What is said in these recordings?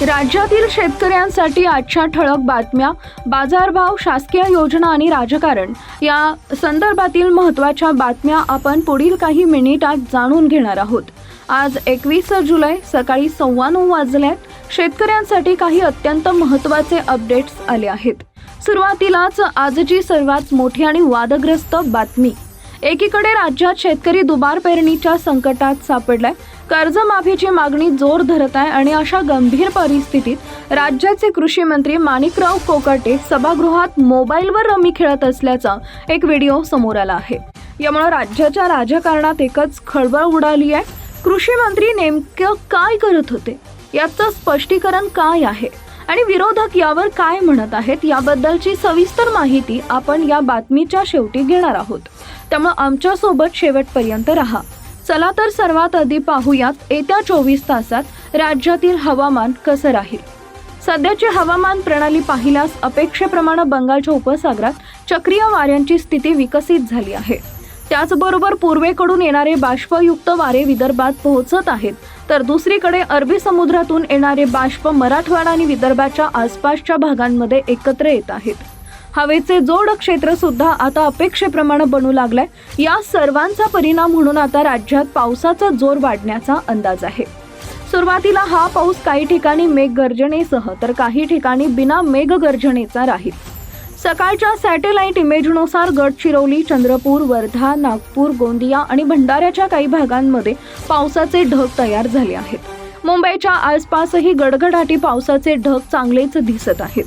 राज्यातील शेतकऱ्यांसाठी आजच्या ठळक बातम्या बाजारभाव शासकीय योजना आणि राजकारण या संदर्भातील महत्त्वाच्या बातम्या आपण पुढील काही मिनिटात जाणून घेणार आहोत. आज एकवीस जुलै सकाळी सव्वा नऊ वाजल्यात शेतकऱ्यांसाठी काही अत्यंत महत्त्वाचे अपडेट्स आले आहेत. सुरुवातीलाच आजची सर्वात मोठी आणि वादग्रस्त बातमी. एकीकडे राज्यात शेतकरी दुबार पेरणीच्या संकटात सापडलाय कर्जमाफीची मागणी जोर धरत आहे आणि अशा गंभीर परिस्थितीत राज्याचे कृषी मंत्री माणिकराव कोकाटे सभागृहात मोबाईलवर रमी खेळत असल्याचा एक व्हिडिओ समोर आला आहे. यामुळे राज्याच्या राजकारणात एकच खळबळ उडाली आहे. कृषी मंत्री नेमकं काय करत होते? याचं स्पष्टीकरण काय आहे? आणि विरोधक यावर काय म्हणत आहेत? याबद्दलची सविस्तर माहिती आपण या बातमीच्या शेवटी घेणार आहोत. त्यामुळे आमच्यासोबत शेवटपर्यंत राहा. चला तर सर्वात आधी पाहूयात येत्या चोवीस तासात राज्यातील हवामान कसं राहील. सध्याची हवामान प्रणाली पाहिल्यास अपेक्षेप्रमाणे बंगालच्या उपसागरात चक्रीय वाऱ्यांची स्थिती विकसित झाली आहे. त्याचबरोबर पूर्वेकडून येणारे बाष्पयुक्त वारे विदर्भात पोहोचत आहेत तर दुसरीकडे अरबी समुद्रातून येणारे बाष्प मराठवाडा आणि विदर्भाच्या आसपासच्या भागांमध्ये एकत्र येत आहेत. हवेचे जोड क्षेत्र सुद्धा आता अपेक्षेप्रमाणे बनू लागलाय. या सर्वांचा परिणाम म्हणून आता राज्यात पावसाचा जोर वाढण्याचा अंदाज आहे. सुरुवातीला हा पाऊस काही ठिकाणी मेघगर्जनेसह तर काही ठिकाणी बिना मेघगर्जनेचा राहील. सकाळच्या सॅटेलाइट इमेजनुसार गडचिरोली चंद्रपूर वर्धा नागपूर गोंदिया आणि भंडाऱ्याच्या काही भागांमध्ये पावसाचे ढग तयार झाले आहेत. मुंबईच्या आसपासही गडगडाटी पावसाचे ढग चांगलेच दिसत आहेत.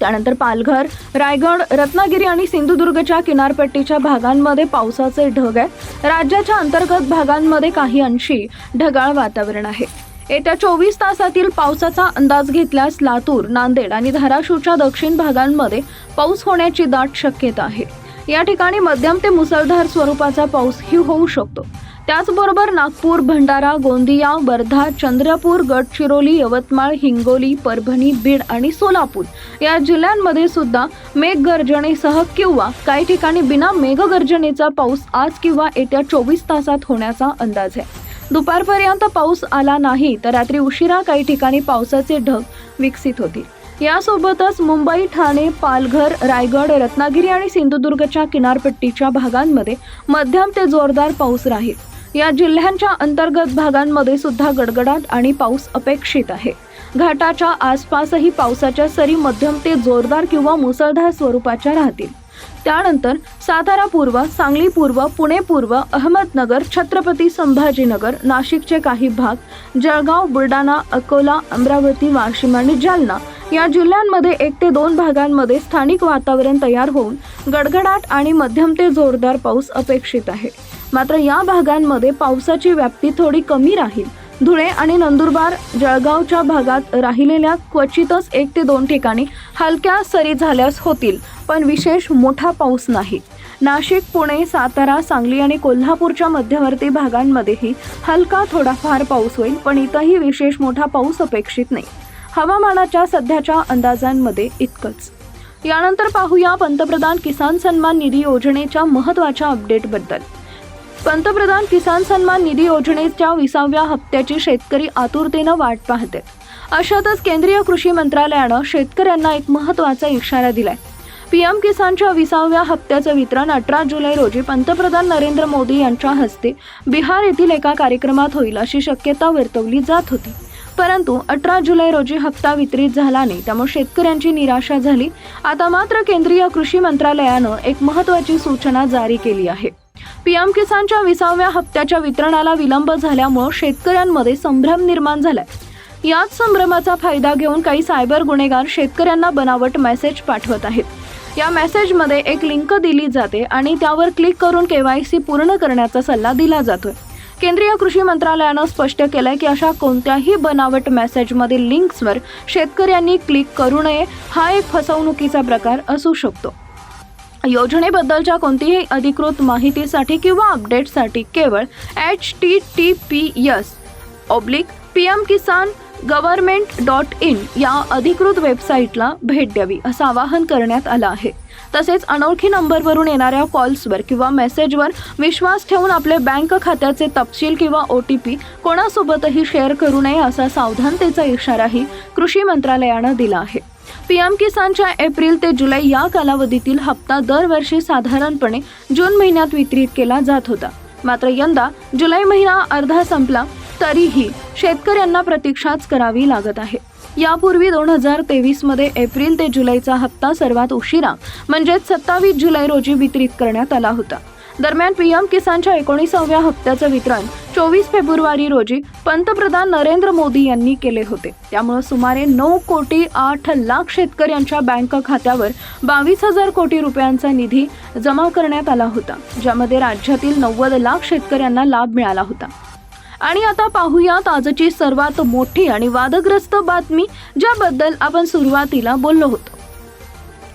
त्यानंतर पालघर रायगड रत्नागिरी आणि सिंधुदुर्गच्या किनारपट्टीच्या भागांमध्ये पावसाचे ढग आहेत. राज्याच्या अंतर्गत भागांमध्ये काही अंशी ढगाळ वातावरण आहे. येत्या चोवीस तासातील पावसाचा अंदाज घेतल्यास लातूर नांदेड आणि धाराशिवच्या दक्षिण भागांमध्ये पाऊस होण्याची दाट शक्यता आहे. या ठिकाणी मध्यम ते मुसळधार स्वरूपाचा पाऊसही होऊ शकतो. त्याचबरोबर नागपूर भंडारा गोंदिया वर्धा चंद्रपूर गडचिरोली यवतमाळ हिंगोली परभणी बीड आणि सोलापूर या जिल्ह्यांमध्ये सुद्धा मेघगर्जनेसह किंवा काही ठिकाणी बिना मेघगर्जनेचा पाऊस आज किंवा येत्या चोवीस तासात होण्याचा अंदाज आहे. दुपारपर्यंत पाऊस आला नाही तर रात्री उशिरा काही ठिकाणी पावसाचे ढग विकसित होतील. यासोबतच मुंबई ठाणे पालघर रायगड रत्नागिरी आणि सिंधुदुर्गच्या किनारपट्टीच्या भागांमध्ये मध्यम ते जोरदार पाऊस राहील. या जिल्ह्यांच्या अंतर्गत भागांमध्ये सुद्धा गडगडाट आणि पाऊस अपेक्षित आहे. घाटाच्या आसपासही पावसाच्या सरी मध्यम ते जोरदार किंवा मुसळधार स्वरूपाच्या राहतील. त्यानंतर सातारा पूर्व सांगली पूर्व पुणे पूर्व अहमदनगर छत्रपती संभाजीनगर नाशिकचे काही भाग जळगाव बुलढाणा अकोला अमरावती वाशिम आणि जालना या जिल्ह्यांमध्ये एक ते दोन भागांमध्ये स्थानिक वातावरण तयार होऊन गडगडाट आणि मध्यम ते जोरदार पाऊस अपेक्षित आहे. मात्र या भागांमध्ये पावसाची व्याप्ती थोडी कमी राहील. धुळे आणि नंदुरबार जळगावच्या भागात राहिलेल्या क्वचितच एक ते दोन ठिकाणी हलक्या सरी झाल्यास होतील पण विशेष मोठा पाऊस नाही. नाशिक पुणे सातारा सांगली आणि कोल्हापूरच्या मध्यवर्ती भागांमध्येही हलका थोडाफार पाऊस होईल पण इथंही विशेष मोठा पाऊस अपेक्षित नाही. हवामानाच्या सध्याच्या अंदाजांमध्ये इतकंच. यानंतर पाहूया पंतप्रधान किसान सन्मान निधी योजनेच्या महत्त्वाच्या अपडेटबद्दल पंतप्रधान किसान सन्मान निधी योजनेच्या विसाव्या हप्त्याची शेतकरी आतुरतेनं वाट पाहते. अशातच केंद्रीय कृषी मंत्रालयानं शेतकऱ्यांना एक महत्त्वाचा इशारा दिलाय. पीएम किसानच्या विसाव्या हप्त्याचं वितरण अठरा जुलै रोजी पंतप्रधान नरेंद्र मोदी यांच्या हस्ते बिहार येथील एका कार्यक्रमात होईल अशी शक्यता वर्तवली जात होती. परंतु अठरा जुलै रोजी हप्ता वितरित झाला नाही त्यामुळे शेतकऱ्यांची निराशा झाली. आता मात्र केंद्रीय कृषी मंत्रालयानं एक महत्त्वाची सूचना जारी केली आहे. पीएम किसानच्या विसाव्या हप्त्याच्या वितरणाला विलंब झाल्यामुळं शेतकऱ्यांमध्ये संभ्रम निर्माण झालाय. याच संभ्रमाचा फायदा घेऊन काही सायबर गुन्हेगार शेतकऱ्यांना बनावट मेसेज पाठवत आहेत. या मेसेजमध्ये एक लिंक दिली जाते आणि त्यावर क्लिक करून केवायसी पूर्ण करण्याचा सल्ला दिला जातोय. केंद्रीय कृषी मंत्रालयानं स्पष्ट केलंय की अशा कोणत्याही बनावट मेसेजमधील लिंक्सवर शेतकऱ्यांनी क्लिक करू नये. हा एक फसवणुकीचा प्रकार असू शकतो. योजनेबद्दलच्या कोणतीही अधिकृत माहितीसाठी किंवा अपडेटसाठी केवळ H T T P S oblique P M Kisan government dot in या अधिकृत वेबसाईटला भेट द्यावी असं आवाहन करण्यात आलं आहे. तसेच अनोळखी नंबरवरून येणाऱ्या कॉल्सवर किंवा मेसेजवर विश्वास ठेवून आपले बँक खात्याचे तपशील किंवा ओ टी पी कोणासोबतही शेअर करू नये असा सावधानतेचा इशाराही कृषी मंत्रालयानं दिला आहे. पीएम किसानच्या एप्रिल ते जुलै या कालावधीतील हप्ता दरवर्षी साधारणपणे जून महिन्यात वितरित केला जात होता. मात्र यंदा जुलै महिना अर्धा संपला तरीही शेतकऱ्यांना प्रतीक्षाच करावी लागत आहे. यापूर्वी दोन हजार तेवीसमध्ये एप्रिल ते जुलैचा हप्ता सर्वात उशिरा म्हणजेच सत्तावीस जुलै रोजी वितरित करण्यात आला होता. दरम्यान पीएम किसानच्या एकोणीसाव्या हप्त्याचं वितरण चोवीस फेब्रुवारी रोजी पंतप्रधान नरेंद्र मोदी यांनी केले होते. त्यामुळे सुमारे नऊ कोटी आठ लाख शेतकऱ्यांच्या बँक खात्यावर बावीस हजार कोटी रुपयांचा निधी जमा करण्यात आला होता ज्यामध्ये राज्यातील नव्वद लाख शेतकऱ्यांना लाभ मिळाला होता. आणि आता पाहूयात आजची सर्वात मोठी आणि वादग्रस्त बातमी ज्याबद्दल आपण सुरुवातीला बोललो होतो.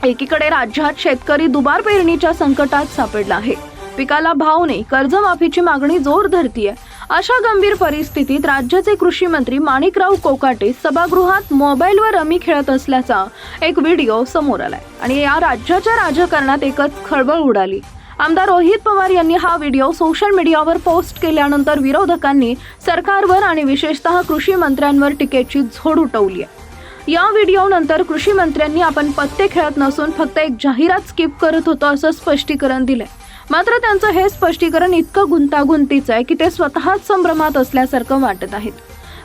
एकीकडे राज्यात शेतकरी दुबार पेरणीच्या संकटात सापडला आहे. पिकाला भाव नाही कर्जमाफीची मागणी जोर धरतीये. अशा गंभीर परिस्थितीत राज्याचे कृषी मंत्री माणिकराव कोकाटे सभागृहात मोबाईलवर रमी खेळत असल्याचा एक व्हिडिओ समोर आलाय आणि या राज्याच्या राजकारणात एकच खळबळ उडाली. आमदार रोहित पवार यांनी हा व्हिडिओ सोशल मीडियावर पोस्ट केल्यानंतर विरोधकांनी सरकारवर आणि विशेषतः कृषी मंत्र्यांवर टीकेची झोड उठवली आहे. या व्हिडिओनंतर कृषी मंत्र्यांनी आपण पत्ते खेळत नसून फक्त एक जाहिरात स्किप करत होतो असं स्पष्टीकरण दिलंय. मात्र त्यांचं हे स्पष्टीकरण इतकं गुंतागुंतीचं आहे की ते स्वतःच संभ्रमात असल्यासारखं वाटत आहेत.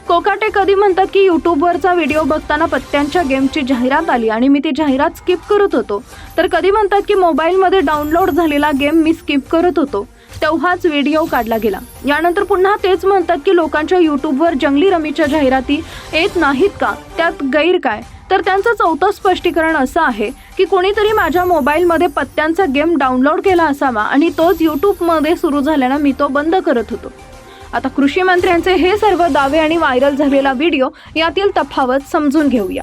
कोकाटे कधी म्हणतात की युट्यूबवरचा व्हिडिओ बघताना पत्त्यांच्या गेमची जाहिरात आली आणि मी ती जाहिरात स्किप करत होतो. तर कधी म्हणतात की मोबाईलमध्ये डाउनलोड झालेला गेम मी स्किप करत होतो. तेव्हाच व्हिडिओ काढला गेला. यानंतर पुन्हा तेच म्हणतात की लोकांच्या युट्यूबवर जंगली रमीच्या जाहिराती येत नाहीत का? त्यात गैर काय? तर त्यांचं चौथं स्पष्टीकरण असं आहे की कोणीतरी माझ्या मोबाईलमध्ये पत्त्यांचा गेम डाउनलोड केला असावा आणि तोच यूट्यूबमध्ये सुरू झाल्यानं मी तो बंद करत होतो. आता कृषी मंत्र्यांचे हे सर्व दावे आणि व्हायरल झालेला व्हिडिओ यातील तफावत समजून घेऊया.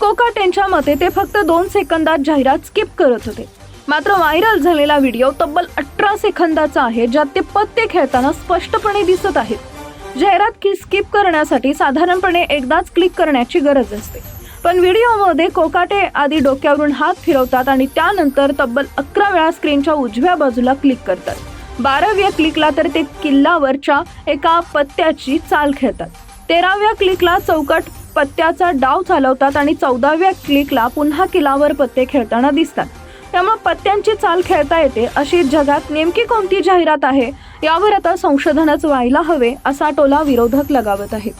कोकाट यांच्या मते ते फक्त दोन सेकंदात जाहिरात स्किप करत होते. मात्र व्हायरल झालेला व्हिडिओ तब्बल अठरा सेकंदाचा आहे ज्यात ते पत्ते खेळताना स्पष्टपणे दिसत आहेत. जाहिरात की स्किप करण्यासाठी साधारणपणे एकदाच क्लिक करण्याची गरज असते. पण व्हिडिओमध्ये कोकाटे आधी डोक्यावरून हात फिरवतात आणि त्यानंतर तब्बल अकरा वेळा स्क्रीनच्या उजव्या बाजूला क्लिक करतात. बाराव्या क्लिकला तर ते किल्लावरच्या एका पत्त्याची चाल खेळतात. तेराव्या क्लिकला चौकट पत्त्याचा डाव चालवतात आणि चौदाव्या क्लिकला पुन्हा किल्लावर पत्ते खेळताना दिसतात. त्यामुळे पत्त्यांची चाल खेळता येते अशी जगात नेमकी कोणती जाहिरात आहे? यावर आता संशोधनच व्हायला हवे असा टोला विरोधक लगावत आहेत.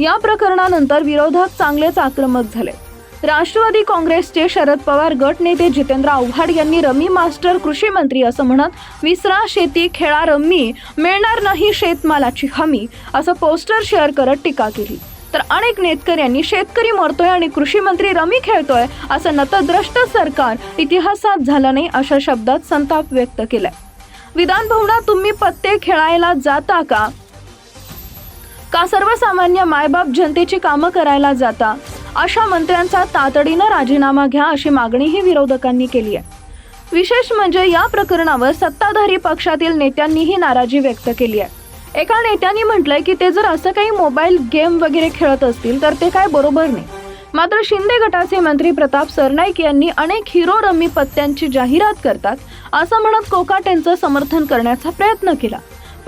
या प्रकरणानंतर विरोधक चांगलेच आक्रमक झाले. राष्ट्रवादी काँग्रेसचे शरद पवार गटनेते जितेंद्र आव्हाड यांनी रमी मास्टर कृषी मंत्री असं म्हणत विसरा शेती खेळा रम्मी मिळणार नाही शेतमालाची हमी असं पोस्टर शेअर करत टीका केली. तर अनेक नेतकऱ्यांनी शेतकरी मरतोय आणि कृषी मंत्री रमी खेळतोय असं नतद्रष्ट सरकार इतिहासात झालं नाही अशा शब्दात संताप व्यक्त केलाय. विधान भवनात तुम्ही पत्ते खेळायला जाता का? का सर्वसामान्य मायबाप जनतेची कामं करायला जाता? अशा मंत्र्यांचा तातडीनं राजीनामा घ्या अशी मागणीही विरोधकांनी केली आहे. विशेष म्हणजे या प्रकरणावर सत्ताधारी पक्षातील नेत्यांनीही नाराजी व्यक्त केली आहे. एका नेत्यांनी म्हटलंय की ते जर असं काही मोबाईल गेम वगैरे खेळत असतील तर ते काय बरोबर नाही. मात्र शिंदे गटाचे मंत्री प्रताप सरनाईक यांनी अनेक हिरो रमी पत्त्यांची जाहिरात करतात असं म्हणत कोकाटेंचं समर्थन करण्याचा प्रयत्न केला.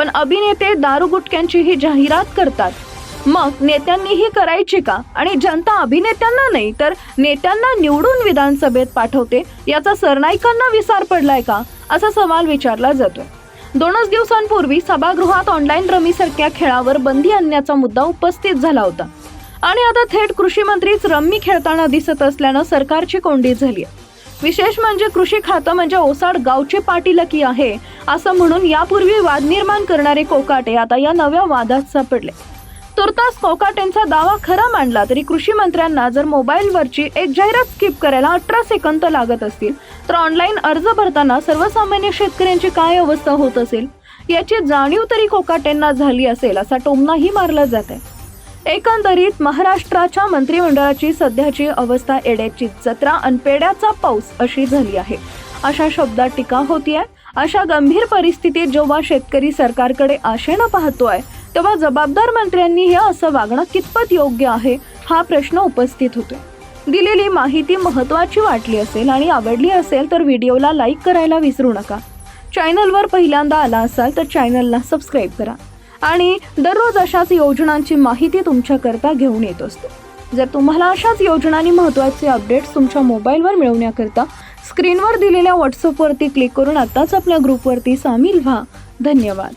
पण अभिनेते दारू गुटक्यांची ही जाहिरात करतात. मग नेत्यांनीही करायची का? आणि जनता अभिनेत्यांना नाही तर नेत्यांना निवडून विधानसभेत पाठवते याचा सरनाईकांना विसार पडलाय का? असा सवाल विचारला जातो. दोनच दिवसांपूर्वी सभागृहात ऑनलाईन रमीसारख्या खेळावर बंदी आणण्याचा मुद्दा उपस्थित झाला होता. आणि आता थेट कृषी मंत्रीच रम्मी खेळताना दिसत असल्यानं सरकारची कोंडी झाली आहे विशेष म्हणजे कृषी खातं म्हणजे ओसाड गावचे पाटीलकी आहे असं म्हणून यापूर्वी वाद निर्माण करणारे कोकाटे आता या नव्या वादात सापडले. तुर्तास कोकाटेंचा दावा खरा मांडला तरी कृषी मंत्र्यांना जर मोबाईलवरची एक जाहिरात स्किप करायला अठरा सेकंद लागत असतील तर ऑनलाईन अर्ज भरताना सर्वसामान्य शेतकऱ्यांची काय अवस्था होत असेल? याची जाणीव तरी कोकाटेंना झाली असेल असा टोमनाही मारला जात आहे. एकंदरीत महाराष्ट्राच्या मंत्रिमंडळाची सध्याची अवस्था एड्याची जत्रा आणि पेड्याचा पाऊस अशी झाली आहे. अशा शब्दात टीका होतीये. अशा गंभीर परिस्थितीत जेव्हा शेतकरी सरकारकडे आशेनं पाहतोय तेव्हा जबाबदार मंत्र्यांनी हे असं वागणं कितपत योग्य आहे हा प्रश्न उपस्थित होतो दिलेली माहिती महत्त्वाची वाटली असेल आणि आवडली असेल तर व्हिडिओला लाईक करायला विसरू नका. चॅनलवर पहिल्यांदा आला असाल तर चॅनलला सबस्क्राईब करा. आणि दररोज अशाच योजनांची माहिती तुमच्याकरता घेऊन येत असतो. जर तुम्हाला अशाच योजनांनी महत्त्वाचे अपडेट्स तुमच्या मोबाईलवर मिळवण्याकरता स्क्रीनवर दिलेल्या व्हॉट्सअपवरती क्लिक करून आत्ताच आपल्या ग्रुपवरती सामील व्हा. धन्यवाद.